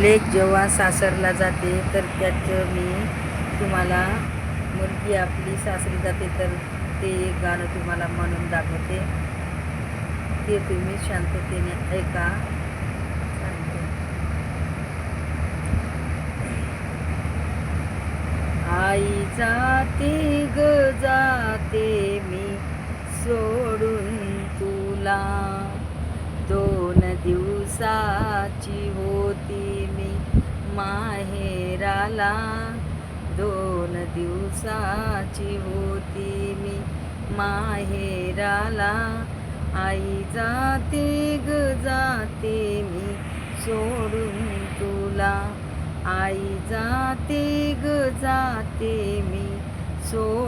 लेक जेव्हा सासरला जाते तर त्याचं मी तुम्हाला मुलगी आपली सासरी जाते तर ते एक गाणं तुम्हाला म्हणून दाखवते ते तुम्ही शांततेने ऐका सांगते. आई जाते ग जाते मी सोडून तुला दोन दिवसा माहेराला दोन दिवसाची होती मी माहेराला आई जाते ग जाते मी सोडून तुला. आई जाते ग जाते मी सोड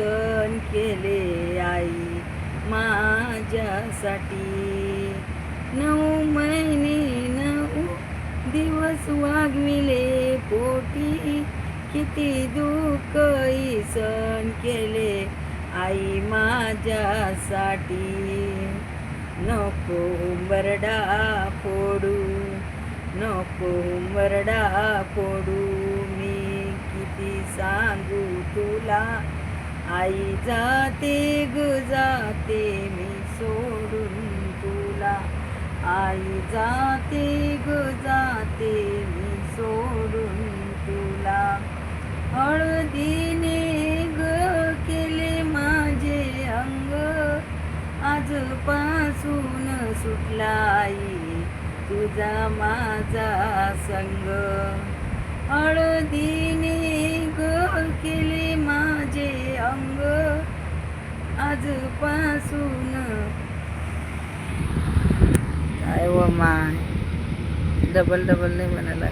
सण केले आई माझ्यासाठी. नऊ महिने नऊ दिवस वागविले पोटी. किती दुःख सण केले आई माझ्यासाठी. नको बरडा फोडू नको बरडा फोडू. मी किती सांगू तुला? आई जाते ग जाते मी सोडून तुला. आई जाते ग जाते मी सोडून तुला. हळदीने ग केले माझे अंग. आजपासून सुटला आई तुझा माझा संग. हळदीने ग केले आजपासून काय हो व माय डबल डबल नाही म्हणायला